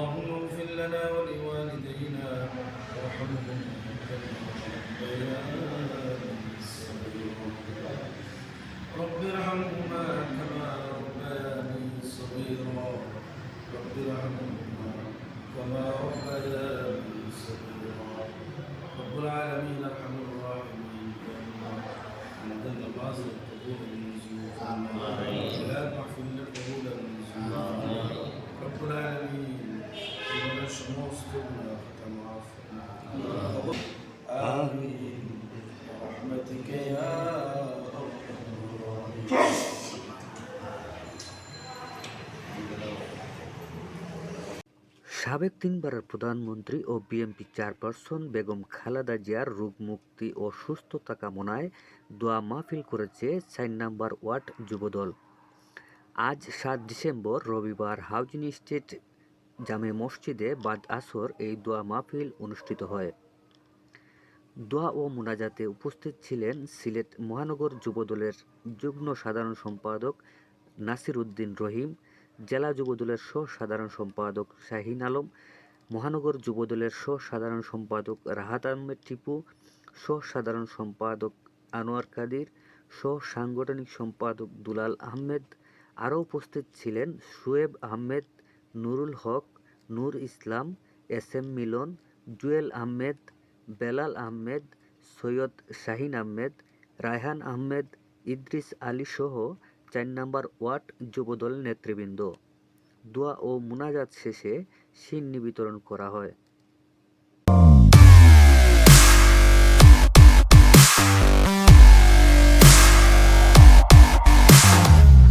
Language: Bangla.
اللهم اغفر لنا ولوالدينا وارحمهم رب ارحمهما كما ربياني صغيرا. رب ارحمهما كما ربياني সাবেক তিনবারের প্রধানমন্ত্রী ও বিএনপি চেয়ারপারসন বেগম খালেদা জিয়ার রোগ মুক্তি ও সুস্থতা কামনায় দোয়া মাহফিল করেছে চার নাম্বার ওয়ার্ড যুবদল। আজ সাত ডিসেম্বর রবিবার হাউজিং স্টেট জামে মসজিদে বাদ আসর এই দোয়া মাহফিল অনুষ্ঠিত হয়। দোয়া ও মোনাজাতে উপস্থিত ছিলেন সিলেট মহানগর যুবদলের যুগ্ম সাধারণ সম্পাদক নাসির উদ্দিন রহিম, জেলা যুবদলের সহ সাধারণ সম্পাদক শাহিন আলম, মহানগর যুবদলের সহ সাধারণ সম্পাদক রাহাত আহমেদ টিপু সহ সাধারণ সম্পাদক আনোয়ার কাদির সহ সাংগঠনিক সম্পাদক দুলাল আহমেদ। আরও উপস্থিত ছিলেন সুয়েব আহমেদ নুরুল হক, নূর ইসলাম, এস এম মিলন, জুয়েল আহমেদ, বেলাল আহমেদ, সৈয়দ শাহিন আহমেদ, রায়হান আহমেদ, ইদ্রিস আলী সহ চার নম্বর ওয়ার্ড যুবদল নেতৃবৃন্দ। দোয়া ও মুনাজাত শেষে সিন্নি বিতরণ করা হয়।